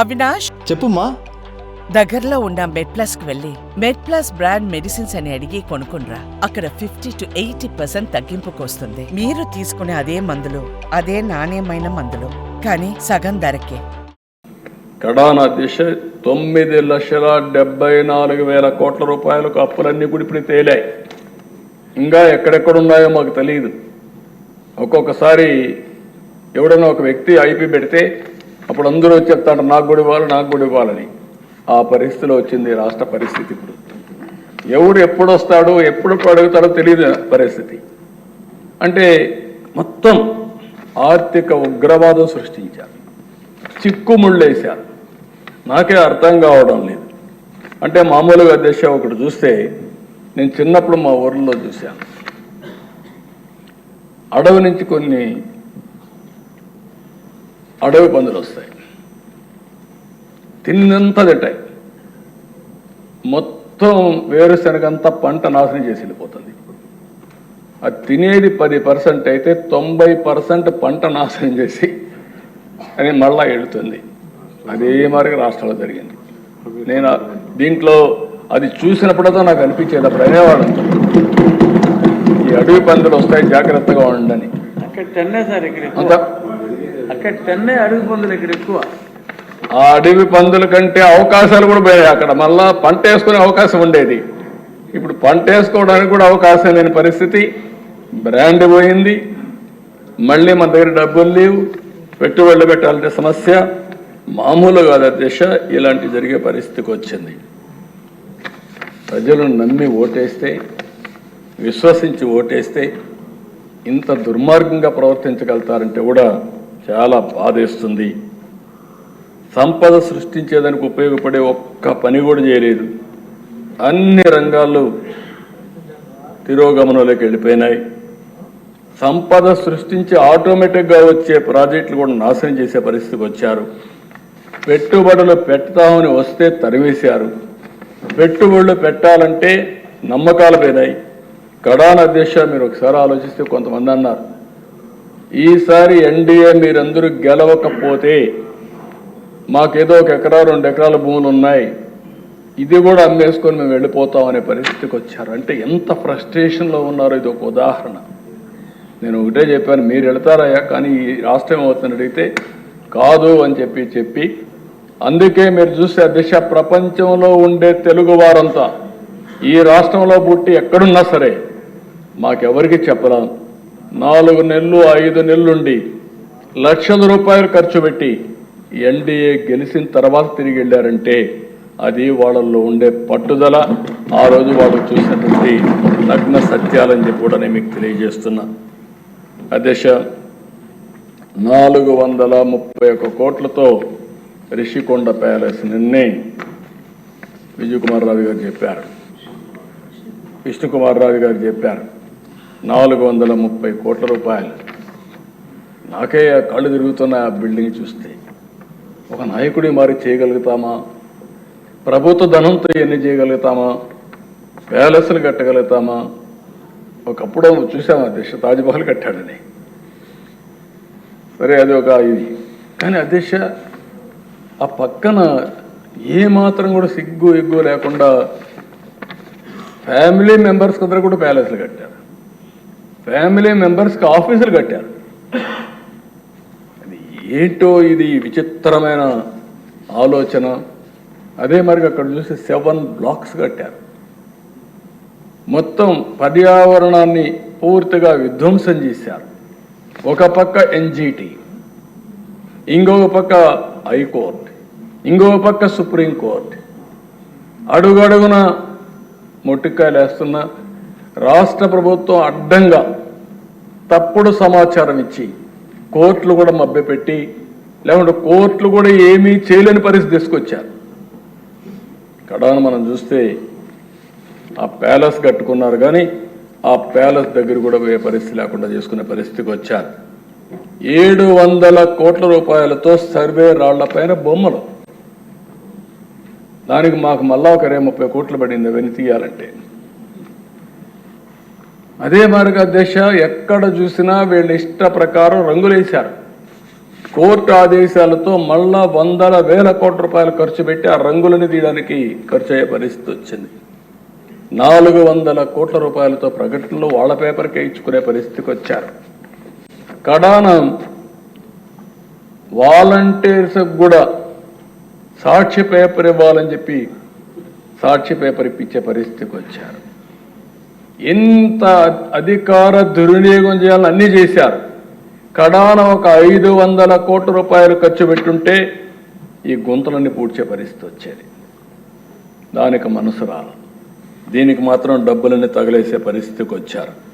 అవినాష్? చెప్పుమా దగ్గరలో ఉన్న మెడ్ ప్లస్కు వెళ్ళి మెడ్ ప్లస్ బ్రాండ్ మెడిసిన్స్ అని అడిగి కొనుక్కునరా అక్కడ ఫిఫ్టీ టు ఎయిటీ పర్సెంట్ తగ్గింపుకు వస్తుంది మీరు తీసుకునే అదే మందులు అదే నాణ్యమైన మందులు కానీ సగం ధరకే. కడాన దిశ తొమ్మిది లక్షల డెబ్బై నాలుగు వేల కోట్ల రూపాయలకు అప్పులన్నీ కూడా ఇప్పుడు తేలాయి. ఇంకా ఎక్కడెక్కడ ఉన్నాయో మాకు తెలియదు ఒక్కొక్కసారి ఎవడైనా ఒక వ్యక్తి ఐపీ పెడితే అప్పుడు అందరూ వచ్చి చెప్తాడు నాకు కూడా ఇవ్వాలి నాకు కూడా ఇవ్వాలని. ఆ పరిస్థితిలో వచ్చింది రాష్ట్ర పరిస్థితి ఇప్పుడు. ఎవడు ఎప్పుడు వస్తాడో ఎప్పుడు అడుగుతాడో తెలియదు పరిస్థితి. అంటే మొత్తం ఆర్థిక ఉగ్రవాదం సృష్టించారు. చిక్కుముళ్ళేశారు నాకే అర్థం కావడం లేదు. అంటే మామూలుగా దశ ఒకటి చూస్తే నేను చిన్నప్పుడు మా ఊర్లో చూశాను. అడవి నుంచి కొన్ని అడవి పందులు వస్తాయి. తిన్నంత తింటాయి. మొత్తం వేరుశనగంతా పంట నాశనం చేసి వెళ్ళిపోతుంది. అది తినేది పది పర్సెంట్ అయితే తొంభై పర్సెంట్ పంట నాశనం చేసి అని మళ్ళా ఎడుతుంది. అదే మరి రాష్ట్రంలో జరిగింది. నేను దీంట్లో అది చూసినప్పుడతో నాకు అనిపించేది అప్పుడు అనేవాడు ఈ అడవి పందులు వస్తాయి జాగ్రత్తగా ఉండండి. అంత అక్కడ టెన్నే అడవి పందులు ఇక్కడ ఎక్కువ. ఆ అడవి పందుల కంటే అవకాశాలు కూడా పోయాయి అక్కడ. మళ్ళా పంట వేసుకునే అవకాశం ఉండేది. ఇప్పుడు పంట వేసుకోవడానికి కూడా అవకాశం లేని పరిస్థితి. బ్రాండ్ పోయింది. మళ్ళీ మన దగ్గర డబ్బులు లేవు. పెట్టుబడులు పెట్టాలంటే సమస్య. మామూలు కాదు దిశ. ఇలాంటి జరిగే పరిస్థితికి వచ్చింది. ప్రజలు నమ్మి ఓటేస్తే విశ్వసించి ఓటేస్తే ఇంత దుర్మార్గంగా ప్రవర్తించగలుగుతారంటే కూడా చాలా బాధేస్తుంది. సంపద సృష్టించేదానికి ఉపయోగపడే ఒక్క పని కూడా చేయలేదు. అన్ని రంగాల్లో తిరోగమనంలోకి వెళ్ళిపోయినాయి. సంపద సృష్టించి ఆటోమేటిక్గా వచ్చే ప్రాజెక్టులు కూడా నాశనం చేసే పరిస్థితికి వచ్చారు. పెట్టుబడులు పెడతామని వస్తే తరివేశారు పెట్టుబడులు పెట్టాలంటే నమ్మకాలు పోయినాయి కడాన దిశ మీరు ఒకసారి ఆలోచిస్తే కొంతమంది అన్నారు. ఈసారి ఎన్డీఏ మీరందరూ గెలవకపోతే మాకేదో ఒక ఎకరా రెండు ఎకరాల భూములు ఉన్నాయి. ఇది కూడా అమ్మేసుకొని మేము వెళ్ళిపోతాం అనే పరిస్థితికి వచ్చారు. అంటే ఎంత ఫ్రస్ట్రేషన్లో ఉన్నారో ఇది ఒక ఉదాహరణ. నేను ఒకటే చెప్పాను మీరు వెళతారయ్యా కానీ ఈ రాష్ట్రం అవుతుంది అడిగితే కాదు అని చెప్పి చెప్పి అందుకే మీరు చూస్తే దిశ ప్రపంచంలో ఉండే తెలుగు వారంతా ఈ రాష్ట్రంలో పుట్టి ఎక్కడున్నా సరే మాకెవరికి చెప్పలేము నాలుగు నెలలు ఐదు నెలలుండి లక్షల రూపాయలు ఖర్చు పెట్టి ఎన్డీఏ గెలిచిన తర్వాత తిరిగి వెళ్ళారంటే అది వాళ్ళల్లో ఉండే పట్టుదల. ఆ రోజు వాళ్ళు చూసినటువంటి నగ్న సత్యాలని చెప్పి కూడా నేను మీకు తెలియజేస్తున్నా. అధ్యక్ష నాలుగు వందల ముప్పై ఒక్క కోట్లతో రిషికొండ ప్యాలెస్ నిన్నే విజయకుమార్ రావు గారు చెప్పారు. విష్ణుకుమార్ రావు గారు చెప్పారు. నాలుగు వందల ముప్పై కోట్ల రూపాయలు. నాకే ఆ కళ్ళు తిరుగుతున్న ఆ బిల్డింగ్ చూస్తే ఒక నాయకుడి మారి చేయగలుగుతామా? ప్రభుత్వ ధనంతో ఎన్ని చేయగలుగుతామా? ప్యాలెస్లు కట్టగలుగుతామా? ఒకప్పుడు చూసాం అధ్యక్ష తాజ్మహల్ కట్టాడని. సరే అది ఒక ఇది. కానీ అధ్యక్ష ఆ పక్కన ఏ మాత్రం కూడా సిగ్గు ఎగ్గు లేకుండా ఫ్యామిలీ మెంబర్స్ అందరూ కూడా ప్యాలెస్లు కట్టారు. ఫ్యామిలీ మెంబర్స్కి ఆఫీసులు కట్టారు. అది ఏంటో ఇది విచిత్రమైన ఆలోచన. అదే మరి అక్కడ చూసి సెవెన్ బ్లాక్స్ కట్టారు. మొత్తం పర్యావరణాన్ని పూర్తిగా విధ్వంసం చేశారు. ఒక పక్క ఎన్జిటి ఇంకొక పక్క హైకోర్టు ఇంకొక పక్క సుప్రీంకోర్టు అడుగడుగున మొట్టికాయలు వేస్తున్నా రాష్ట్ర ప్రభుత్వం అడ్డంగా తప్పుడు సమాచారం ఇచ్చి కోర్టులు కూడా మభ్యపెట్టి లేకుంటే కోర్టులు కూడా ఏమీ చేయలేని పరిస్థితి తీసుకొచ్చారు. కడాను మనం చూస్తే ఆ ప్యాలెస్ కట్టుకున్నారు కానీ ఆ ప్యాలెస్ దగ్గర కూడా పోయే పరిస్థితి లేకుండా చేసుకునే పరిస్థితికి వచ్చారు. ఏడు వందల కోట్ల రూపాయలతో సర్వే రాళ్ళపైన బొమ్మలు. దానికి మాకు మళ్ళా ఒక ఇరవై ముప్పై కోట్లు పడింది అవన్నీ తీయాలంటే అదే మార్గ దశ ఎక్కడ చూసినా వీళ్ళ ఇష్ట ప్రకారం రంగులేశారు. కోర్టు ఆదేశాలతో మళ్ళా వందల వేల కోట్ల రూపాయలు ఖర్చు పెట్టి ఆ రంగులను తీయడానికి ఖర్చు అయ్యే పరిస్థితి వచ్చింది. నాలుగు వందల కోట్ల రూపాయలతో ప్రకటనలు వాళ్ళ పేపర్కే ఇచ్చుకునే పరిస్థితికి వచ్చారు. కడాన వాలంటీర్స్ కూడా సాక్షి పేపర్ ఇవ్వాలని చెప్పి సాక్షి పేపర్ ఇప్పించే పరిస్థితికి వచ్చారు. ఎంత అధికార దుర్వినియోగం చేయాలని అన్నీ చేశారు. కడాన ఒక ఐదు వందల కోట్ల రూపాయలు ఖర్చు పెట్టుంటే ఈ గుంతలన్నీ పూడ్చే పరిస్థితి వచ్చేది. దానికి మనసు రాల దీనికి మాత్రం డబ్బులన్నీ తగిలేసే పరిస్థితికి వచ్చారు.